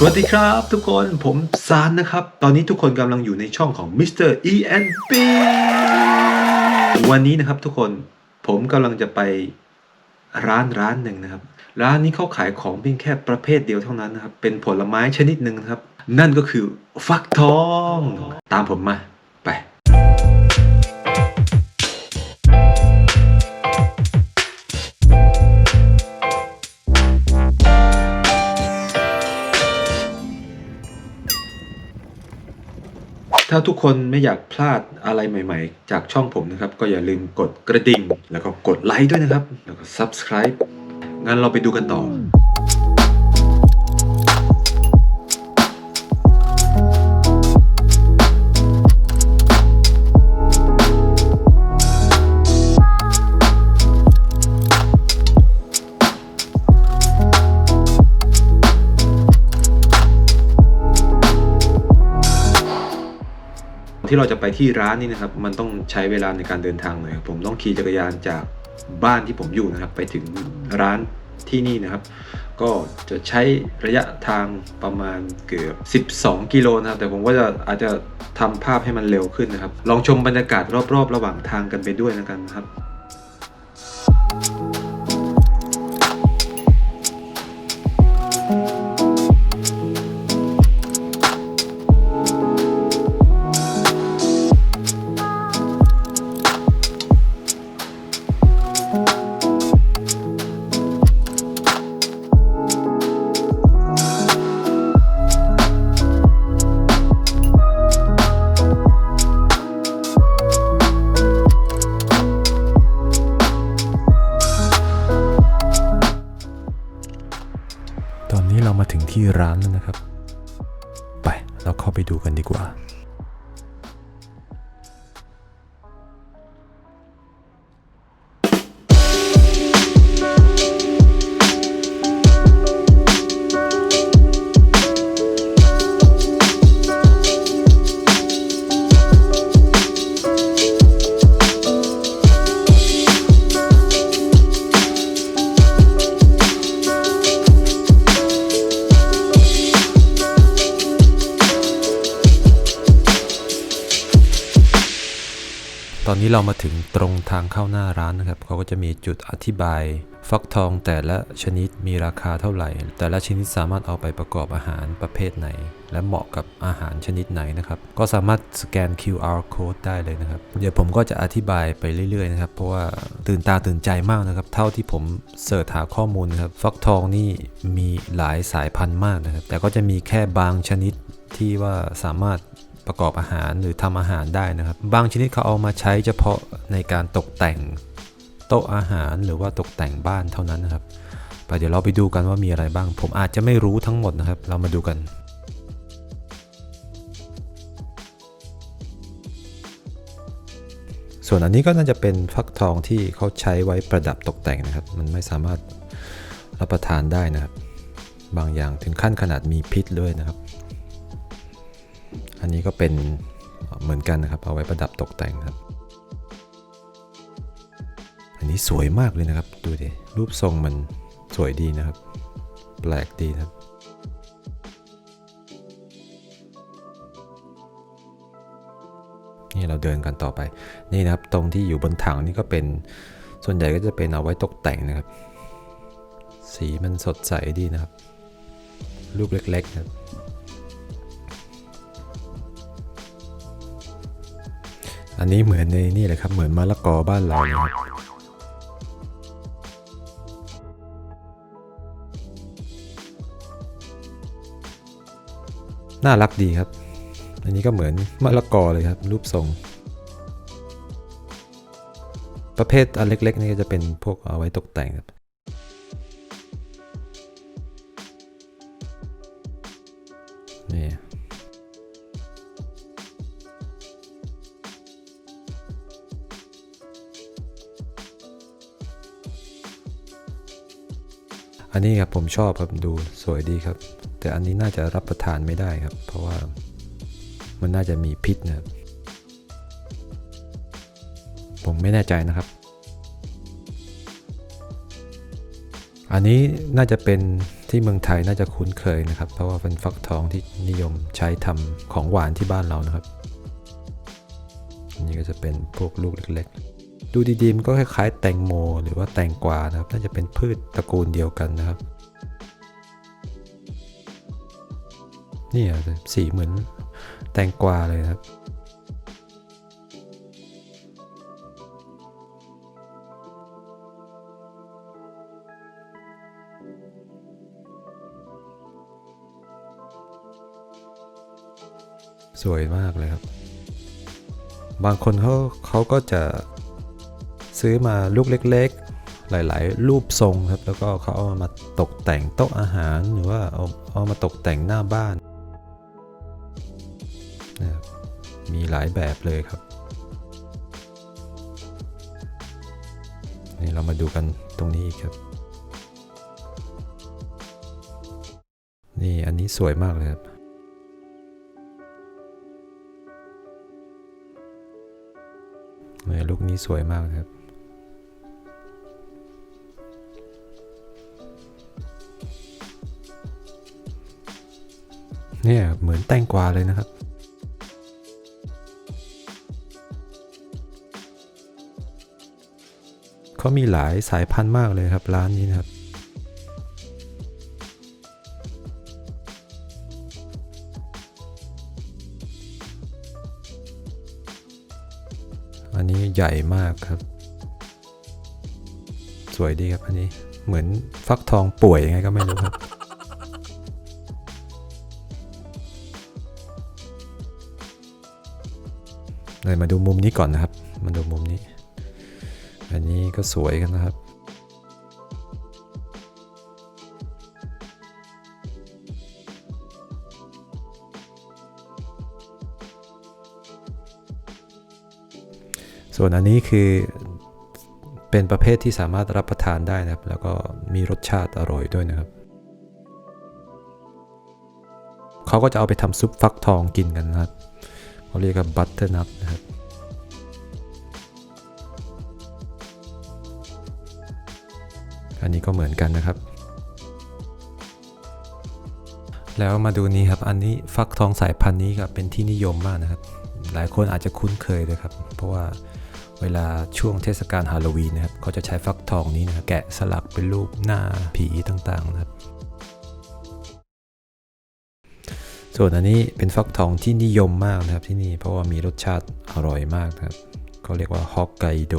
สวัสดีครับทุกคนผมซานนะครับ ตอนนี้ทุกคนกำลังอยู่ในช่องของ Mr. e n p วันนี้นะครับทุกคนผมกำลังจะไปร้านร้านหนึ่งนะครับ ร้านนี้เขาขายของเพียงแค่ประเภทเดียวเท่านั้นนะครับ เป็นผลไม้ชนิดหนึ่งนะครับ นั่นก็คือฟักทอง ตามผมมา ไป ถ้าทุกคนไม่อยากพลาดอะไรใหม่ ๆ จากช่องผมนะครับ ก็อย่าลืมกดกระดิ่ง แล้วก็กดไลค์ด้วยนะครับ แล้วก็ subscribe งั้นเราไปดูกันต่อ ที่เราจะไปที่ร้านนี่นะครับ มันต้องใช้เวลาในการเดินทางหน่อยครับผมต้องขี่จักรยานจากบ้านที่ผมอยู่นะครับ ไปถึงร้านที่นี่นะครับ ก็จะใช้ระยะทางประมาณเกือบ 12 กิโลนะครับ แต่ผมก็จะอาจจะทำภาพให้มันเร็วขึ้นนะครับ ลองชมบรรยากาศรอบๆ ระหว่างทางกันไปด้วยนะครับ ที่ร้านนะครับ ไปเราเข้าไปดูกันดีกว่า อนนี้เรามาถึงตรงทางเข้าหน้าร้านนะครับเขาก็จะมีจุดอธิบาย ฟักทองแต่ละชนิดมีราคาเท่าไหร่ แต่ละชนิดสามารถเอาไปประกอบอาหารประเภทไหน และเหมาะกับอาหารชนิดไหนนะครับก็สามารถสแกน QR code ได้เลยนะครับ เดี๋ยวผมก็จะอธิบายไปเรื่อยๆนะครับเพราะว่าตื่นตาตื่นใจมากนะครับ เท่าที่ผมเสิร์ชหาข้อมูลครับฟักทองนี่มีหลายสายพันธุ์มากนะครับแต่ก็จะมีแค่บางชนิดที่ว่าสามารถ ประกอบอาหารหรือทำอาหารได้นะครับ บางชนิดเขาเอามาใช้เฉพาะในการตกแต่งโต๊ะอาหารหรือว่าตกแต่งบ้านเท่านั้นนะครับไปเดี๋ยวเราไปดูกันว่ามีอะไรบ้าง ผมอาจจะไม่รู้ทั้งหมดนะครับ เรามาดูกันส่วนอันนี้ก็น่าจะเป็นฟักทองที่เขาใช้ไว้ประดับตกแต่งนะครับ มันไม่สามารถรับประทานได้นะครับ บางอย่างถึงขั้นขนาดมีพิษด้วยนะครับ อันนี้ก็เป็นเหมือนกันนะครับ เอาไว้ประดับตกแต่งครับ อันนี้สวยมากเลยนะครับ ดูดิ รูปทรงมันสวยดีนะครับ แปลกดีนะครับนี่เราเดินกันต่อไป นี่นะครับ ตรงที่อยู่บนถังนี่ก็เป็น ส่วนใหญ่ก็จะเป็นเอาไว้ตกแต่งนะครับ สีมันสดใสดีนะครับรูปเล็กๆนะครับ อันนี้เหมือนในนี่เลยครับ เหมือนมะละกอบ้านเราเลยครับน่ารักดีครับ อันนี้ก็เหมือนมะละกอเลยครับ รูปทรง ประเภทอันเล็กๆนี่ก็จะเป็นพวกเอาไว้ตกแต่งครับ อันนี้ครับผมชอบครับดูสวยดีครับ แต่อันนี้น่าจะรับประทานไม่ได้ครับ เพราะว่ามันน่าจะมีพิษนะครับผมไม่แน่ใจนะครับ อันนี้น่าจะเป็นที่เมืองไทยน่าจะคุ้นเคยนะครับ เพราะว่าเป็นฟักทองที่นิยมใช้ทำของหวานที่บ้านเรานะครับอันนี้ก็จะเป็นพวกลูกเล็กๆ ดูดีๆมันก็คล้ายๆแตงโม หรือว่าแตงกวานะครับ น่าจะเป็นพืชตระกูลเดียวกันนะครับ นี่อะสีเหมือนแตงกวาเลยครับสวยมากเลยครับ บางคนเขาเขาก็จะ ซื้อมาลูกเล็กๆ หลายๆ รูปทรงครับ แล้วก็เขาเอามาตกแต่งโต๊ะอาหารหรือว่าเอาเอามาตกแต่งหน้าบ้านนะครับมีหลายแบบเลยครับ นี่เรามาดูกันตรงนี้อีกครับ นี่อันนี้สวยมากเลยครับลูกนี้สวยมากครับ เนี่ยเหมือนแตงกวาเลยนะครับ เขามีหลายสายพันธุ์มากเลยครับร้านนี้นะครับ อันนี้ใหญ่มากครับ สวยดีครับอันนี้เหมือนฟักทองป่วยยังไงก็ไม่รู้ครับ เลยมาดูมุมนี้ก่อนนะครับ มาดูมุมนี้ อันนี้ก็สวยกันนะครับส่วนอันนี้คือเป็นประเภทที่สามารถรับประทานได้นะครับ แล้วก็มีรสชาติอร่อยด้วยนะครับ เขาก็จะเอาไปทำซุปฟักทองกินกันนะครับ เขาเรียกว่าบัตเตอร์นัทนะครับอันนี้ก็เหมือนกันนะครับ แล้วมาดูนี้ครับ อันนี้ฟักทองสายพันธุ์นี้ครับเป็นที่นิยมมากนะครับ หลายคนอาจจะคุ้นเคยเลยครับ เพราะว่าเวลาช่วงเทศกาลฮาโลวีนนะครับเขาจะใช้ฟักทองนี้นะแกะสลักเป็นรูปหน้าผีต่างๆนะครับ ส่วนอันนี้เป็นฟักทองที่นิยมมากนะครับที่นี่เพราะว่ามีรสชาติอร่อยมากนะครับเขาเรียกว่าฮอกไกโด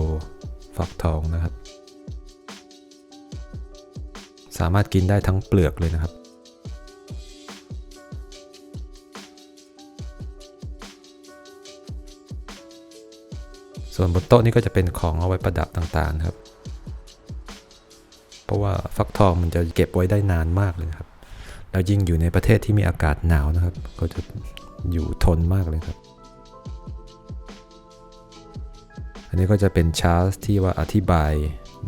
ฟักทองนะครับ สามารถกินได้ทั้งเปลือกเลยนะครับส่วนบนโต๊ะนี้ก็จะเป็นของเอาไว้ประดับต่างๆครับ เพราะว่าฟักทองมันจะเก็บไว้ได้นานมากเลยครับ แล้วยิ่งอยู่ในประเทศที่มีอากาศหนาวนะครับ ก็จะอยู่ทนมากเลยครับ อันนี้ก็จะเป็นชาร์ตที่ว่าอธิบาย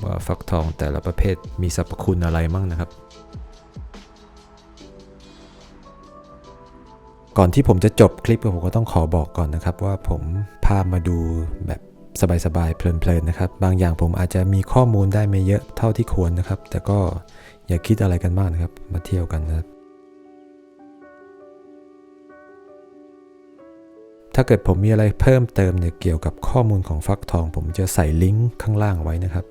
ว่าฟักทองแต่ละประเภทมีสรรพคุณอะไรมั่งนะครับ ก่อนที่ผมจะจบคลิปผมก็ต้องขอบอกก่อนนะครับ ว่าผมพามาดูแบบสบายๆเพลินๆนะครับ บางอย่างผมอาจจะมีข้อมูลได้ไม่เยอะเท่าที่ควรนะครับ แต่ก็ อย่าคิดอะไรกันมากนะครับ มาเที่ยวกันนะครับ ถ้าเกิดผมมีอะไรเพิ่มเติมเนี่ยเกี่ยวกับข้อมูลของฟักทอง ผมจะใส่ลิงก์ข้างล่างไว้นะครับ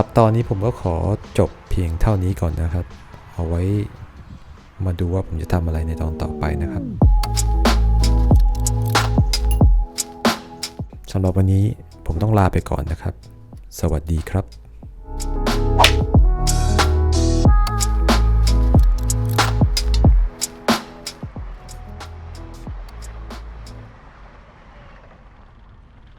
หรับตอนนี้ผมก็ขอจบเพียงเท่านี้ก่อนนะครับ เอาไว้มาดูว่าผมจะทำอะไรในตอนต่อไปนะครับสำหรับวันนี้ผมต้องลาไปก่อนนะครับ สวัสดีครับ